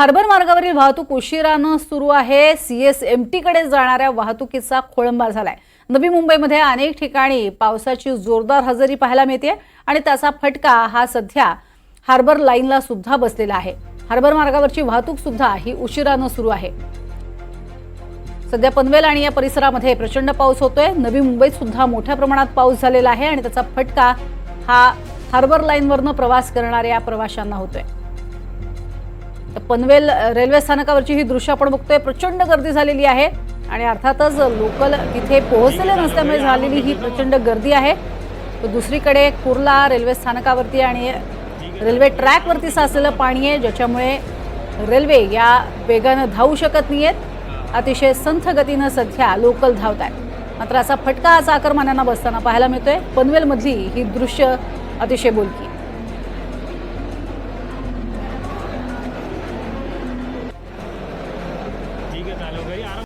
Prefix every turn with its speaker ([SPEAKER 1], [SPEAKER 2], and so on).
[SPEAKER 1] Harbour मार्गावरील वाहतूक उशिरानं सुरू आहे. सी एस एम टीकडे जाणाऱ्या वाहतुकीचा खोळंबा झालाय. नवी मुंबईमध्ये अनेक ठिकाणी पावसाची जोरदार हजेरी पाहायला मिळते आणि त्याचा फटका हा सध्या हार्बर लाईनला सुद्धा बसलेला आहे. हार्बर मार्गावरची वाहतूक सुद्धा ही उशिरानं सुरू आहे. सध्या पनवेल आणि या परिसरामध्ये प्रचंड पाऊस होतोय. नवी मुंबईत सुद्धा मोठ्या प्रमाणात पाऊस झालेला आहे आणि त्याचा फटका हा हार्बर लाईनवरनं प्रवास करणाऱ्या प्रवाशांना होतोय. तर पनवेल रेल्वे स्थानकावरची ही दृश्य आपण बघतोय. प्रचंड गर्दी झालेली आहे आणि अर्थातच लोकल तिथे पोहोचले नसल्यामुळे झालेली ही प्रचंड गर्दी आहे. तर दुसरीकडे कुर्ला रेल्वे स्थानकावरती आणि रेल्वे ट्रॅकवरती साचलेलं पाणी आहे ज्याच्यामुळे रेल्वे या वेगानं धावू शकत नाही आहेत अतिशय संथ गतीनं सध्या लोकल धावत आहेत मात्र असा फटका आज आकरमान्यांना बसताना पाहायला मिळतोय. पनवेलमधली ही दृश्य अतिशय बोलकी.
[SPEAKER 2] เราเลยอาร์